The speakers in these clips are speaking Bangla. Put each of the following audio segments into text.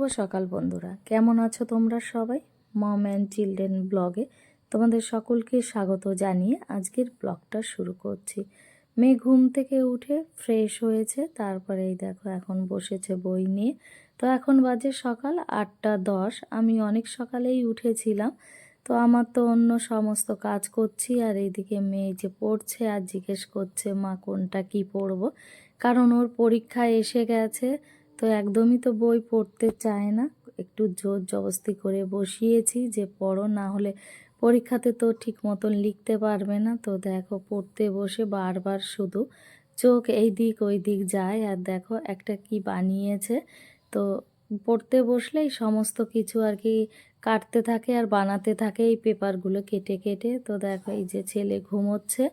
শুভ সকাল বন্ধুরা। কেমন আছো তোমরা সবাই? মম অ্যান্ড চিলড্রেন ব্লগে তোমাদের সকলকে স্বাগত জানিয়ে আজকের ব্লগটা শুরু করছি। মেয়ে ঘুম থেকে উঠে ফ্রেশ হয়েছে তারপরে এই দেখো এখন বসেছে বই নিয়ে। তো এখন বাজে সকাল আটটা দশ, আমি অনেক সকালেই উঠেছিলাম। তো আমার তো অন্য সমস্ত কাজ করছি, আর এইদিকে মেয়ে যে পড়ছে আর জিজ্ঞেস করছে, মা, কোনটা কি পড়ব? কারণ ওর পরীক্ষা এসে গেছে তো একদমই তো বই পড়তে চায় না। একটু জোর জবস্তি করে বসিয়েছি যে পড়ো, না হলে পরীক্ষাতে তো ঠিক মতন লিখতে পারবে না। তো দেখো পড়তে বসে বারবার শুধু চোখ এই দিক ওই দিক যায়। আর দেখো একটা কি বানিয়েছে। তো পড়তে বসলেই সমস্ত কিছু আর কি কাটতে থাকে আর বানাতে থাকে এই পেপারগুলো কেটে কেটে। তো দেখো এই যে ছেলে ঘুমোচ্ছে।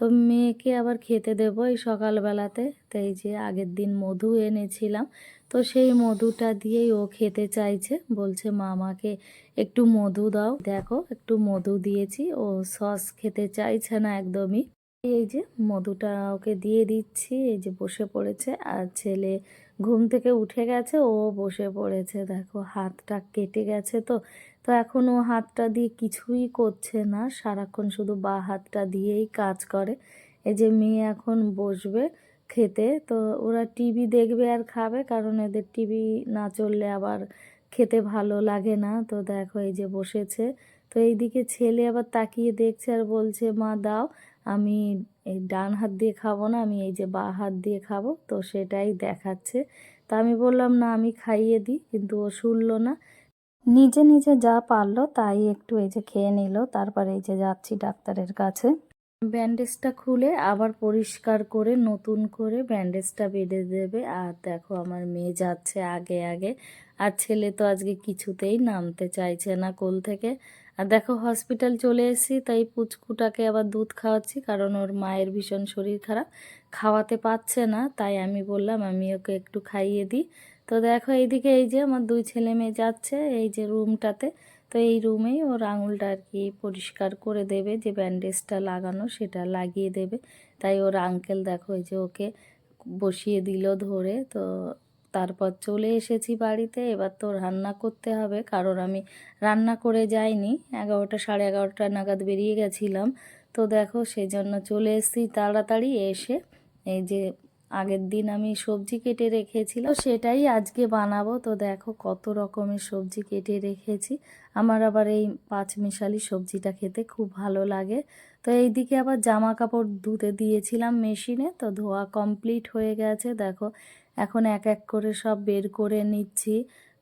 তো মেয়েকে আবার খেতে দেবো এই সকালবেলাতে। তো এই যে আগের দিন মধু এনেছিলাম, তো সেই মধুটা দিয়েই ও খেতে চাইছে। বলছে, মামাকে একটু মধু দাও। দেখো, একটু মধু দিয়েছি, ও সস খেতে চাইছে না একদমই। এই যে মধুটা ওকে দিয়ে দিচ্ছি, এই যে বসে পড়েছে, আর ছেলে ঘুম থেকে উঠে গেছে, ও বসে পড়েছে। দেখো, হাতটা কেটে গেছে তো। তো এখন ও হাতটা দিয়ে কিছুই করছে না। সারাক্ষণ শুধু বা হাতটা দিয়েই কাজ করে। এই যে মেয়ে এখন বসবে খেতে, তো ওরা টিভি দেখবে আর খাবে, কারণ এদের টিভি না চললে আবার খেতে ভালো লাগে না। তো দেখো, এই যে বসেছে। তো এইদিকে ছেলে আবার তাকিয়ে দেখছে আর বলছে, মা, দাও। আমি এই ডান হাত দিয়ে খাব না, আমি এই যে বা হাত দিয়ে খাব, তো সেটাই দেখাচ্ছে। তা আমি বললাম, না, আমি খাইয়ে দিই। কিন্তু ও শুনলো না। নিজে নিজে যা পারল তাই একটু এই যে খেয়ে নিল। তারপরে এই যে যাচ্ছি ডাক্তারের কাছে। ব্যান্ডেজটা খুলে আবার পরিষ্কার করে, নতুন করে ব্যান্ডেজটা বেঁধে দেবে। আর দেখো, আমার মেয়ে যাচ্ছে আগে আগে। আর ছেলে তো আজকে কিছুতেই নামতে চাইছে না কোল থেকে। আর দেখো হসপিটাল চলে এসেছি, তাই পুচকুটাকে আবার দুধ খাওয়াচ্ছি, কারণ ওর মায়ের ভীষণ শরীর খারাপ। খাওয়াতে পাচ্ছে না, তাই আমি বললাম, আমি ওকে একটু খাইয়ে দিই। তো দেখো এইদিকে এই যে আমার দুই ছেলে মেয়ে যাচ্ছে, এই যে রুমটাতে। তো এই রুমেই ওর আঙুলটা আর কি পরিষ্কার করে দেবে, যে ব্যান্ডেজটা লাগানো সেটা লাগিয়ে দেবে। তাই ওর আঙ্কেল দেখো এই যে ওকে বসিয়ে দিল ধরে, তো তারপর চলে এসেছি বাড়িতে। এবার তো রান্না করতে হবে। কারণ আমি রান্না করে যাইনি। এগারোটা, সাড়ে এগারোটা নাগাদ বেরিয়ে গেছিলাম। তো দেখো সেই জন্য চলে এসেছি তাড়াতাড়ি এসে। এই যে আগের দিন আমি সবজি কেটে রেখেছিলাম, সেটাই আজকে বানাবো। তো দেখো, কত রকমের সবজি কেটে রেখেছি। আমার আবার এই পাঁচ মিশালি সবজিটা খেতে খুব ভালো লাগে। তো এইদিকে আবার জামা কাপড় ধুতে দিয়েছিলাম মেশিনে। তো ধোয়া কমপ্লিট হয়ে গেছে। দেখো এখন এক এক করে সব বের করে নিচ্ছি।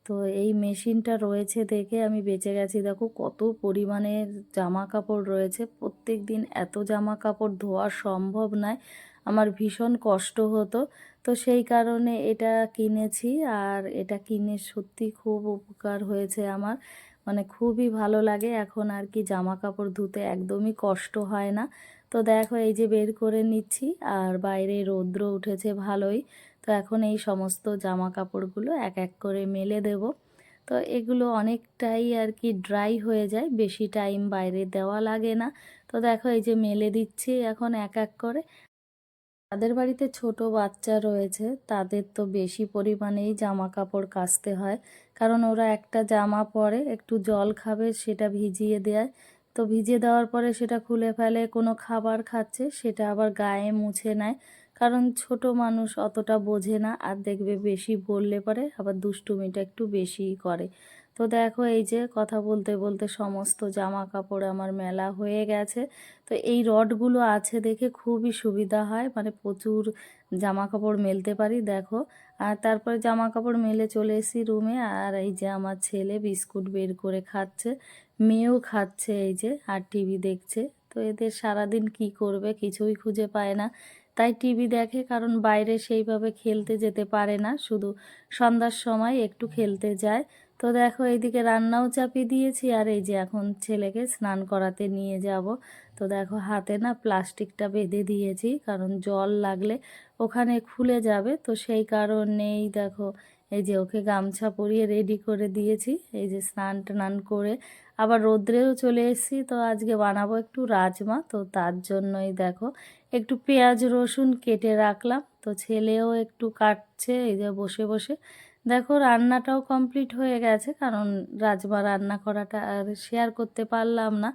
তো এই মেশিনটা রয়েছে দেখে আমি বেঁচে গেছি। দেখো কত পরিমাণের জামা কাপড় রয়েছে। প্রত্যেক দিন এত জামা কাপড় ধোয়া সম্ভব নয়। আমার ভীষণ কষ্ট হতো। তো সেই কারণে এটা কিনেছি আর এটা কিনে সত্যি খুব উপকার হয়েছে আমার। মানে খুবই ভালো লাগে। এখন আর কি জামা কাপড় ধুতে একদমই কষ্ট হয় না। তো দেখো এই যে বের করে নিচ্ছি আর বাইরে রৌদ্র উঠেছে ভালোই। তো এখন এই সমস্ত জামা কাপড়গুলো এক এক করে মেলে দেব। তো এগুলো অনেকটাই আর কি ড্রাই হয়ে যায়, বেশি টাইম বাইরে দেওয়া লাগে না। তো দেখো এই যে মেলে দিচ্ছি এখন এক এক করে। তাদের বাড়িতে ছোট বাচ্চা রয়েছে, তাদের তো বেশি পরিমাণেই জামা কাপড় কাচতে হয়। কারণ ওরা একটা জামা পরে, একটু জল খাবে, সেটা ভিজিয়ে দেয়। তো ভিজিয়ে দেওয়ার পরে সেটা খুলে ফেলে, কোনো খাবার খাচ্ছে, সেটা আবার গায়ে মুছে নেয়। কারণ ছোট মানুষ অতটা বোঝে না, আর দেখবে বেশি বললে পরে, আবার দুষ্টুমিটা একটু বেশিই করে। তো দেখো এই যে কথা বলতে বলতে সমস্ত জামা কাপড় আমার মেলা হয়ে গেছে। তো এই রডগুলো আছে দেখে খুবই সুবিধা হয় মানে প্রচুর জামা কাপড় মেলতে পারি, দেখো। আর তারপরে জামা কাপড় মেলে চলে এসেছি রুমে, আর এই যে আমার ছেলে বিস্কুট বের করে খাচ্ছে, মেয়েও খাচ্ছে এই যে, আর টিভি দেখছে। তো এদের সারাদিন কি করবে কিছুই খুঁজে পায় না। তাই টিভি দেখে, কারণ বাইরে সেইভাবে খেলতে যেতে পারে না। শুধু সন্ধ্যার সময় একটু খেলতে যায়। তো দেখো, এইদিকে রান্নাও চাপিয়ে দিয়েছি, আর এই যে এখন ছেলেকে স্নান করাতে নিয়ে যাব। তো দেখো, হাতে না প্লাস্টিকটা বেঁধে দিয়েছি, কারণ জল লাগলে ওখানে খুলে যাবে। তো সেই কারণেই দেখো, এই যে ওকে গামছা পরিয়ে রেডি করে দিয়েছি। এই যে স্নান টান করে আবার রোদ্রেও চলে এসেছি। তো আজকে বানাবো একটু রাজমা। তো তার জন্যই দেখো, একটু পেঁয়াজ, রসুন কেটে রাখলাম। তো ছেলেও একটু কাটছে, এই যে বসে বসে। দেখো, রান্নাটাও কমপ্লিট হয়ে গেছে, কারণ রাজমা রান্না করাটা আর শেয়ার করতে পারলাম না।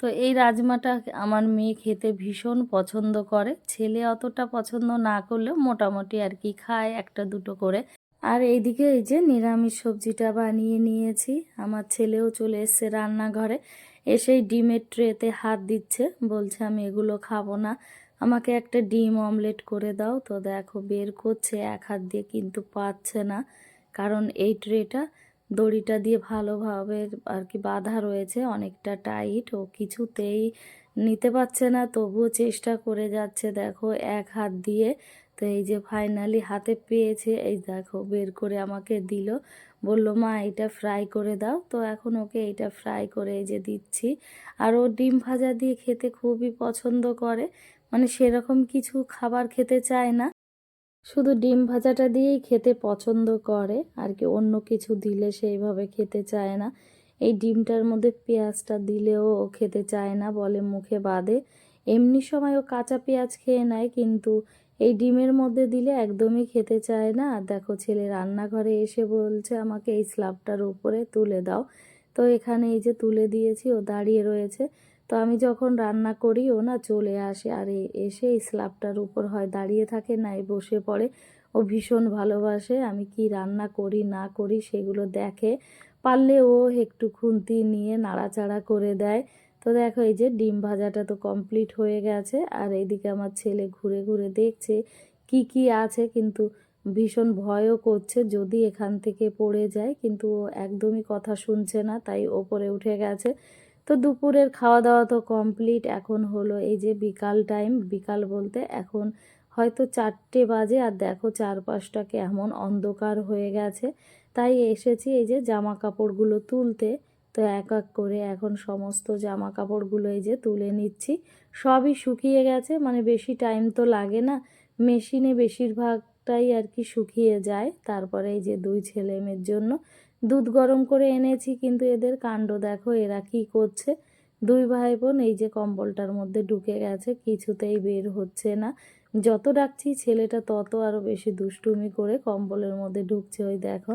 তো এই রাজমাটা আমার মেয়ে খেতে ভীষণ পছন্দ করে। ছেলে অতটা পছন্দ না করলেও মোটামুটি আর কি খায় একটা দুটো করে। আর এইদিকে এই যে নিরামিষ সবজিটা বানিয়ে নিয়েছি। আমার ছেলেও চলে এসছে রান্নাঘরে। এসেই ডিমের ট্রেতে হাত দিচ্ছে। বলছে, আমি এগুলো খাব না। আমাকে একটা ডিম অমলেট করে দাও। তো দেখো, বের করছে, এক হাত দিয়ে কিন্তু পাচ্ছে না। কারণ এই ট্রেটা দড়িটা দিয়ে ভালোভাবে আর কি বাধা রয়েছে, অনেকটা টাইট। ও কিছুতেই নিতে পারছে না, তবুও চেষ্টা করে যাচ্ছে। দেখো, এক হাত দিয়ে তো এই যে ফাইনালি হাতে পেয়েছে, এই দেখো বের করে আমাকে দিল। বলল, মা, এটা ফ্রাই করে দাও। তো এখন ওকে এটা ফ্রাই করে এই যে দিচ্ছি। আর ও ডিম ভাজা দিয়ে খেতে খুবই পছন্দ করে। মানে সেরকম কিছু খাবার খেতে চায় না। শুধু ডিম ভাজাটা দিয়েই খেতে পছন্দ করে। আর কি, অন্য কিছু দিলে সেইভাবে খেতে চায় না। এই ডিমটার মধ্যে পেঁয়াজটা দিলেও ও খেতে চায় না বলে মুখে বাদে। এমনি সময় ও কাঁচা পেঁয়াজ খেয়ে নেয়, কিন্তু এই ডিমের মধ্যে দিলে একদমই খেতে চায় না। দেখো ছেলে রান্নাঘরে এসে বলছে, আমাকে এই স্লাবটার উপরে তুলে দাও। তো এখানে এই যে তুলে দিয়েছি, ও দাঁড়িয়ে রয়েছে। তো আমি যখন রান্না করি, ও না চলে আসে। আর, এসে এই স্লাবটার উপর হয়, দাঁড়িয়ে থাকে নাই বসে পড়ে। ও ভীষণ ভালোবাসে, আমি কি রান্না করি, না করি সেগুলো দেখে। পারলে ও একটু খুন্তি নিয়ে নাড়াচাড়া করে দেয়। তো দেখো এই যে ডিম ভাজাটা তো কমপ্লিট হয়ে গেছে আর এইদিকে আমার ছেলে ঘুরে ঘুরে দেখছে কি কি আছে, কিন্তু ভীষণ ভয়ও করছে যদি এখান থেকে পড়ে যায়, কিন্তু একদমই কথা শুনছে না, তাই ওপরে উঠে গেছে। তো দুপুরের খাওয়া দাওয়া তো কমপ্লিট, এখন হলো এই যে বিকাল টাইম, বিকাল বলতে এখন হয়তো চারটে বাজে আর দেখো চারপাশটা কেমন অন্ধকার হয়ে গেছে। তাই এসেছি এই যে জামা কাপড়গুলো তুলতে। তো এক এক করে এখন সমস্ত জামা কাপড়গুলো এই যে তুলে নিচ্ছি। সবই শুকিয়ে গেছে মানে বেশি টাইম তো লাগে না। মেশিনে বেশিরভাগটাই আর কি শুকিয়ে যায়। তারপরে এই যে দুই ছেলে মেয়ের জন্য দুধ গরম করে এনেছি, কিন্তু এদের কাণ্ড দেখো, এরা কি করছে? দুই ভাই বোন এই যে কম্বলটার মধ্যে ঢুকে গেছে, কিছুতেই বের হচ্ছে না। যত ডাকছি, ছেলেটা তত আরও বেশি দুষ্টুমি করে কম্বলের মধ্যে ঢুকছে, ওই দেখো।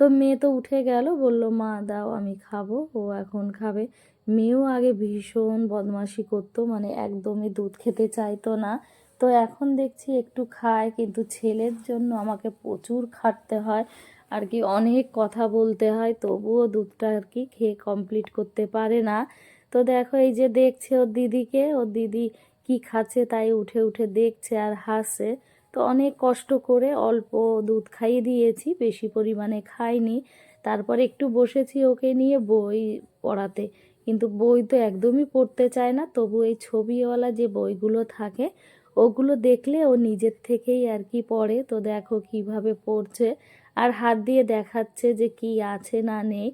তো মেয়ে তো উঠে গেল, বলল, মা, দাও, আমি খাব। ও এখন খাবে। মেয়েও আগে ভীষণ বদমাশি করতো মানে একদমই দুধ খেতে চাইতো না। তো এখন দেখছি একটু খায়, কিন্তু ছেলের জন্য আমাকে প্রচুর খাটতে হয়, আর কি অনেক কথা বলতে হয়, তবুও দুধটা আর কি খেয়ে কমপ্লিট করতে পারে না। তো দেখো, এই যে দেখছে ওর দিদিকে, ওর দিদি কি খাচ্ছে তাই উঠে উঠে দেখছে আর হাসছে তো অনেক কষ্ট করে অল্প দুধ খাইয়ে দিয়েছি, বেশি পরিমাণে খাইনি। তারপর একটু বসেছি ওকে নিয়ে বই পড়াতে। কিন্তু বই তো একদমই পড়তে চায় না, তবু এই ছবিওয়ালা যে বইগুলো থাকে, ওগুলো দেখলে ও নিজের থেকেই আর কি পড়ে। তো দেখো কীভাবে পড়ছে আর হাত দিয়ে দেখাচ্ছে যে কি আছে না নেই।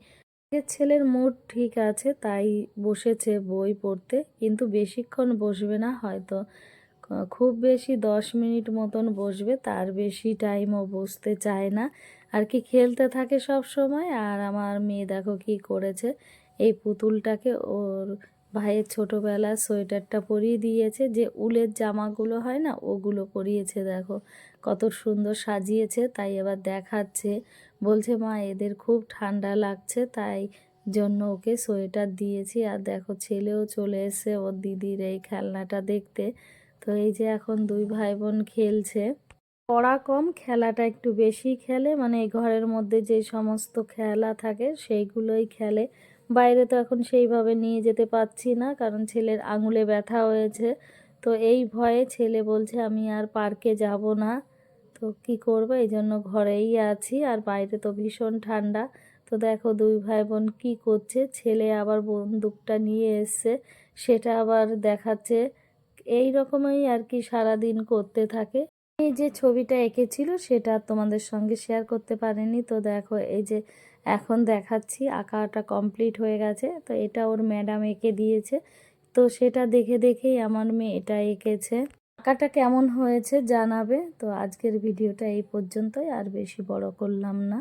ছেলের মুড ঠিক আছে, তাই বসেছে বই পড়তে, কিন্তু বেশিক্ষণ বসবে না হয়তো। খুব বেশি দশ মিনিট মতন বসবে, তার বেশি টাইমও বসতে চায় না। আর কি খেলতে থাকে সব সময়, আর আমার মেয়ে দেখো কি করেছে, এই পুতুলটাকে ওর ভাইয়ের ছোটোবেলা সোয়েটারটা পরিয়ে দিয়েছে, যে উলের জামাগুলো হয় না, ওগুলো পরিয়েছে দেখো। কত সুন্দর সাজিয়েছে, তাই এবার দেখাচ্ছে। বলছে, মা, এদের খুব ঠান্ডা লাগছে, তাই জন্য ওকে সোয়েটার দিয়েছি। আর দেখো, ছেলেও চলে এসে ওর দিদির এই খেলনাটা দেখতে। তো এই যে এখন দুই ভাই বোন খেলছে। পড়া কম, খেলাটা একটু বেশি খেলে। মানে এই ঘরের মধ্যে যে সমস্ত খেলা থাকে, সেইগুলোই খেলে। বাইরে তো এখন সেইভাবে নিয়ে যেতে পারছি না, কারণ ছেলের আঙুলে ব্যথা হয়েছে। তো এই ভয়ে ছেলে বলছে, আমি আর পার্কে যাব না। তো কি করব? এই জন্য ঘরেই আছি। আর বাইরে তো ভীষণ ঠান্ডা। তো দেখো দুই ভাই বোন কী করছে? ছেলে আবার বন্দুকটা নিয়ে এসছে। সেটা আবার দেখাচ্ছে এই রকমই আর কি সারাদিন করতে থাকে। এই যে ছবিটা এঁকেছিল সেটা তোমাদের সঙ্গে শেয়ার করতে পারেনি। তো দেখো, এই যে এখন দেখাচ্ছি, আঁকাটা কমপ্লিট হয়ে গেছে। তো এটা ওর ম্যাডাম এঁকে দিয়েছে। তো সেটা দেখে দেখেই আমার মেয়ে এটা এঁকেছে। আঁকাটা কেমন হয়েছে জানাবে। তো আজকের ভিডিওটা এই পর্যন্তই, আর বেশি বড় করলাম না।